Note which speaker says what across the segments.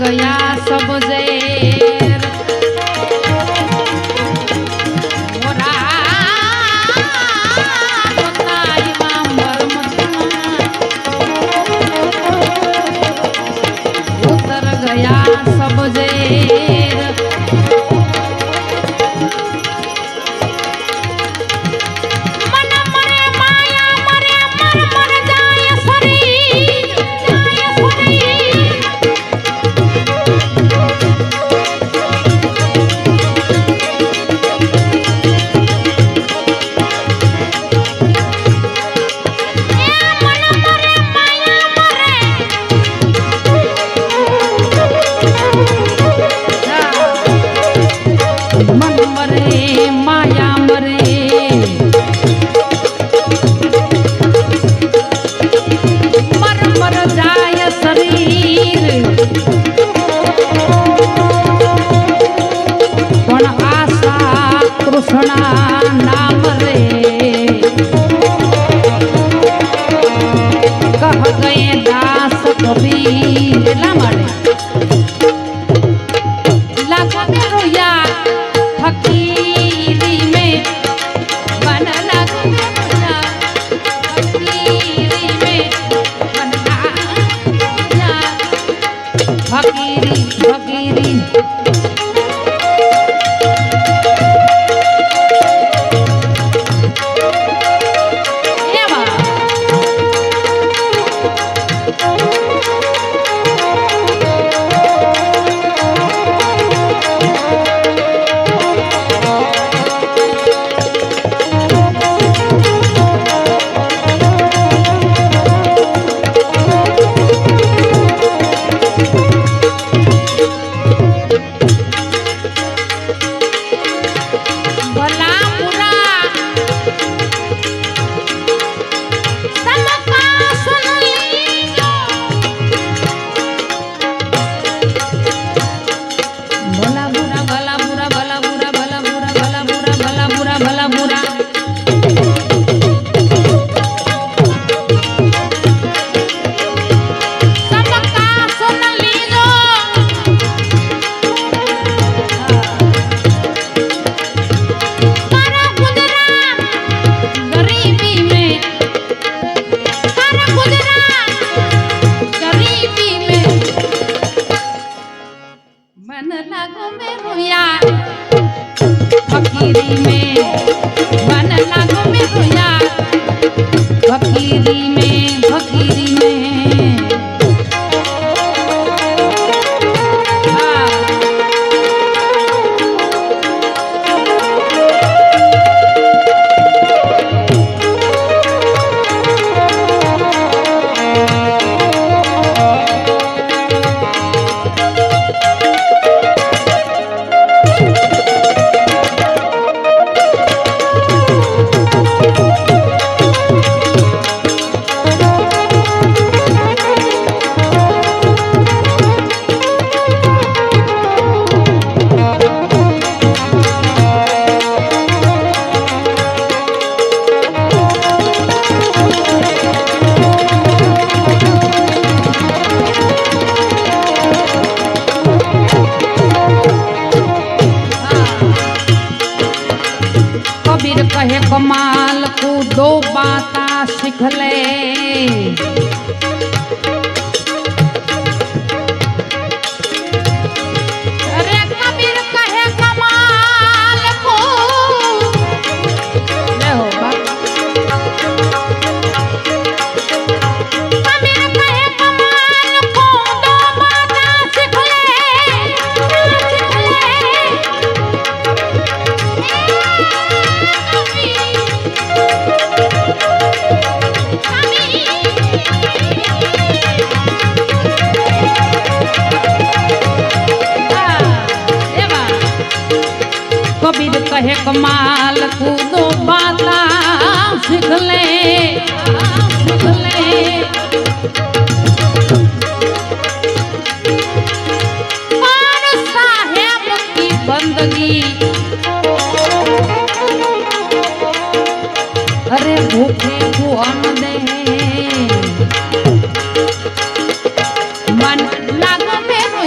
Speaker 1: ગયા સબ ফকিরিন ফকিরিন 嘞。કહે કમાલ, કૂદો બાલા શીખલે શીખલે. સાહેબ કી બંદગી. અરે ભૂખે ભુવન દે. મન લાગ મેરું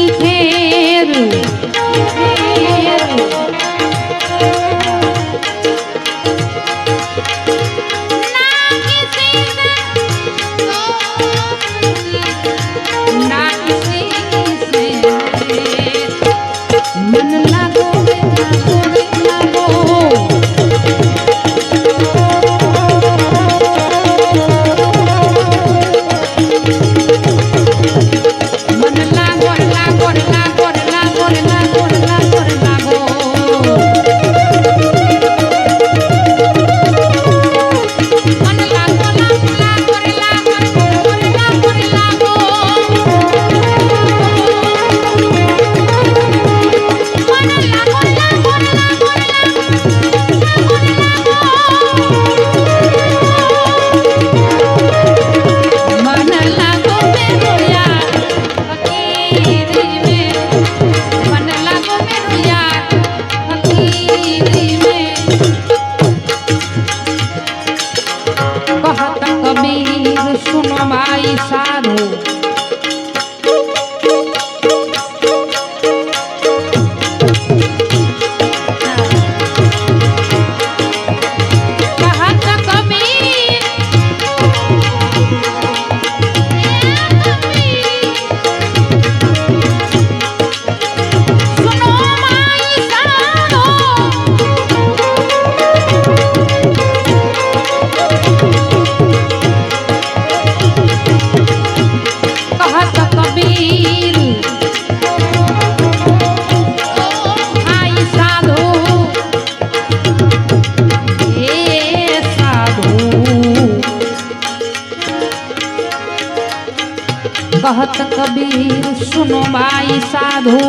Speaker 1: নিখে કહત કબીર સુનો બાઈ સાધુ